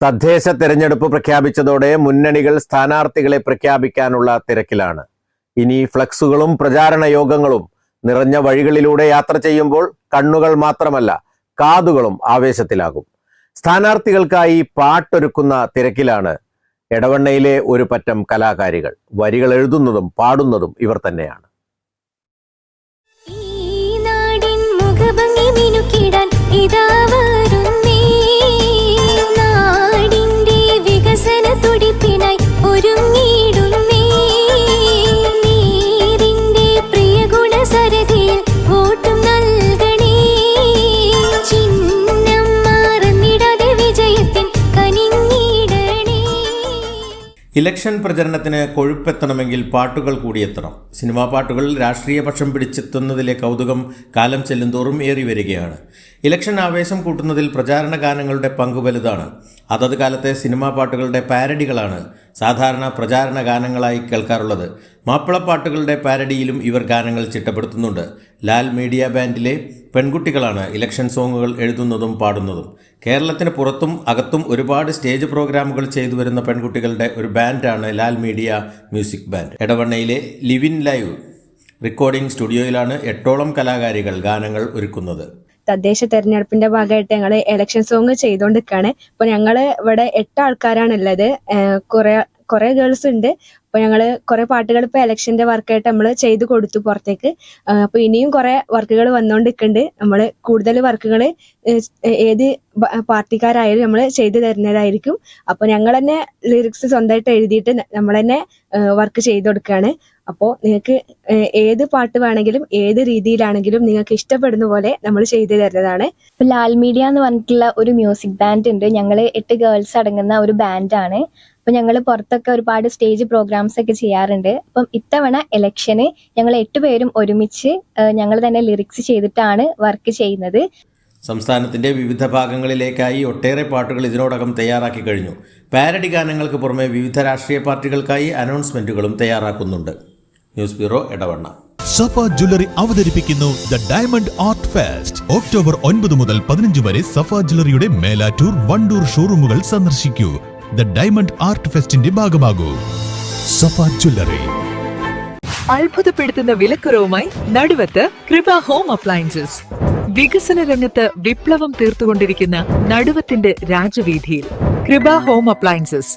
തദ്ദേശ തെരഞ്ഞെടുപ്പ് പ്രഖ്യാപിച്ചതോടെ മുന്നണികൾ സ്ഥാനാർത്ഥികളെ പ്രഖ്യാപിക്കാനുള്ള തിരക്കിലാണ്. ഇനി ഫ്ലക്സുകളും പ്രചാരണ യോഗങ്ങളും നിറഞ്ഞ വഴികളിലൂടെ യാത്ര ചെയ്യുമ്പോൾ കണ്ണുകൾ മാത്രമല്ല കാതുകളും ആവേശത്തിലാകും. സ്ഥാനാർത്ഥികൾക്കായി പാട്ടൊരുക്കുന്ന തിരക്കിലാണ് എടവണ്ണയിലെ ഒരു പറ്റം കലാകാരികൾ. വരികൾ എഴുതുന്നതും പാടുന്നതും ഇവർ തന്നെയാണ്. ഈ നാടിൻ മുഖഭംഗി മിനുക്കിടാൻ ഇതാ ഇലക്ഷൻ പ്രചരണത്തിന് കൊഴുപ്പെത്തണമെങ്കിൽ പാട്ടുകൾ കൂടിയെത്തണം. സിനിമാ പാട്ടുകൾ രാഷ്ട്രീയ പക്ഷം പിടിച്ചെത്തുന്നതിലെ കൗതുകം കാലം ചെല്ലുന്തോറും ഏറി വരികയാണ്. ഇലക്ഷൻ ആവേശം കൂട്ടുന്നതിൽ പ്രചാരണ ഗാനങ്ങളുടെ പങ്ക് വലുതാണ്. അതത് കാലത്തെ സിനിമാ പാട്ടുകളുടെ പാരഡികളാണ് സാധാരണ പ്രചാരണ ഗാനങ്ങളായി കേൾക്കാറുള്ളത്. മാപ്പിളപ്പാട്ടുകളുടെ പാരഡിയിലും ഇവർ ഗാനങ്ങൾ ചിട്ടപ്പെടുത്തുന്നുണ്ട്. ലാൽ മീഡിയ ബാൻഡിലെ പെൺകുട്ടികളാണ് ഇലക്ഷൻ സോങ്ങുകൾ എഴുതുന്നതും പാടുന്നതും. കേരളത്തിന് പുറത്തും അകത്തും ഒരുപാട് സ്റ്റേജ് പ്രോഗ്രാമുകൾ ചെയ്തു വരുന്ന പെൺകുട്ടികളുടെ ഒരു ബാൻഡാണ് ലാൽ മീഡിയ മ്യൂസിക് ബാൻഡ്. എടവണ്ണയിലെ ലിവിൻ ലൈവ് റെക്കോർഡിംഗ് സ്റ്റുഡിയോയിലാണ് എട്ടോളം കലാകാരികൾ ഗാനങ്ങൾ ഒരുക്കുന്നത്. തദ്ദേശ തെരഞ്ഞെടുപ്പിന്റെ ഭാഗമായിട്ട് ഞങ്ങൾ ഇലക്ഷൻ സോങ് ചെയ്തുകൊണ്ടിരിക്കുകയാണ് ഇപ്പൊ ഞങ്ങൾ ഇവിടെ എട്ട് ആൾക്കാരാണ് ഉള്ളത്. കുറെ കുറെ ഗേൾസ് ഉണ്ട്. അപ്പൊ ഞങ്ങൾ കുറെ പാട്ടുകൾ ഇപ്പൊ എലക്ഷന്റെ വർക്കായിട്ട് നമ്മൾ ചെയ്തു കൊടുത്തു പുറത്തേക്ക്. അപ്പോൾ അപ്പൊ ഇനിയും കുറെ വർക്കുകൾ വന്നുകൊണ്ടിരിക്കുന്നുണ്ട് നമ്മൾ കൂടുതൽ വർക്കുകൾ ഏത് പാർട്ടിക്കാരായാലും നമ്മൾ ചെയ്തു തരുന്നതായിരിക്കും. അപ്പൊ ഞങ്ങൾ തന്നെ ലിറിക്സ് സ്വന്തമായിട്ട് എഴുതിയിട്ട് നമ്മൾ തന്നെ വർക്ക് ചെയ്തു കൊടുക്കുകയാണ് അപ്പോൾ നിങ്ങൾക്ക് ഏത് പാട്ട് വേണമെങ്കിലും ഏത് രീതിയിലാണെങ്കിലും നിങ്ങൾക്ക് ഇഷ്ടപ്പെടുന്ന പോലെ നമ്മൾ ചെയ്തു തരുന്നതാണ്. ഇപ്പൊ ലാൽ മീഡിയ എന്ന് പറഞ്ഞിട്ടുള്ള ഒരു മ്യൂസിക് ബാൻഡ് ഉണ്ട്. ഞങ്ങൾ എട്ട് ഗേൾസ് അടങ്ങുന്ന ഒരു ബാൻഡാണ്. അപ്പൊ ഞങ്ങൾ പുറത്തൊക്കെ ഒരുപാട് സ്റ്റേജ് പ്രോഗ്രാംസ് ഒക്കെ ചെയ്യാറുണ്ട്. അപ്പം ഇത്തവണ ഇലക്ഷന് ഞങ്ങൾ എട്ടുപേരും ഒരുമിച്ച് ഞങ്ങൾ തന്നെ ലിറിക്സ് ചെയ്തിട്ടാണ് വർക്ക് ചെയ്യുന്നത്. സംസ്ഥാനത്തിന്റെ വിവിധ ഭാഗങ്ങളിലേക്കായി ഒട്ടേറെ പാട്ടുകൾ ഇതിനോടകം തയ്യാറാക്കി കഴിഞ്ഞു. പാരഡി ഗാനങ്ങൾക്ക് പുറമെ വിവിധ രാഷ്ട്രീയ പാർട്ടികൾക്കായി അനൗൺസ്മെന്റുകളും തയ്യാറാക്കുന്നുണ്ട്. News bureau Edavanna Safa jewellery അവതരിപ്പിക്കുന്നു the diamond art fest. October ഒൻപത് മുതൽ പതിനഞ്ച് വരെ സഫ ജ്വല്ലറിയുടെ മേലാറ്റൂർ വണ്ടൂർ ഷോറൂമുകൾ സന്ദർശിക്കൂ. ദ ഡയമണ്ട് ആർട്ട് ഫെസ്റ്റിന്റെ ഭാഗമാകൂ. സഫ ജ്വല്ലറി അത്ഭുതപ്പെടുത്തുന്ന വിലക്കുറവുമായി നടുവത്ത് കൃപ ഹോം അപ്ലയൻസസ് വികസന രംഗത്ത് വിപ്ലവം തീർത്തുകൊണ്ടിരിക്കുന്ന നടുവത്തിന്റെ രാജവീതിയിൽ കൃപ ഹോം അപ്ലയൻസസ്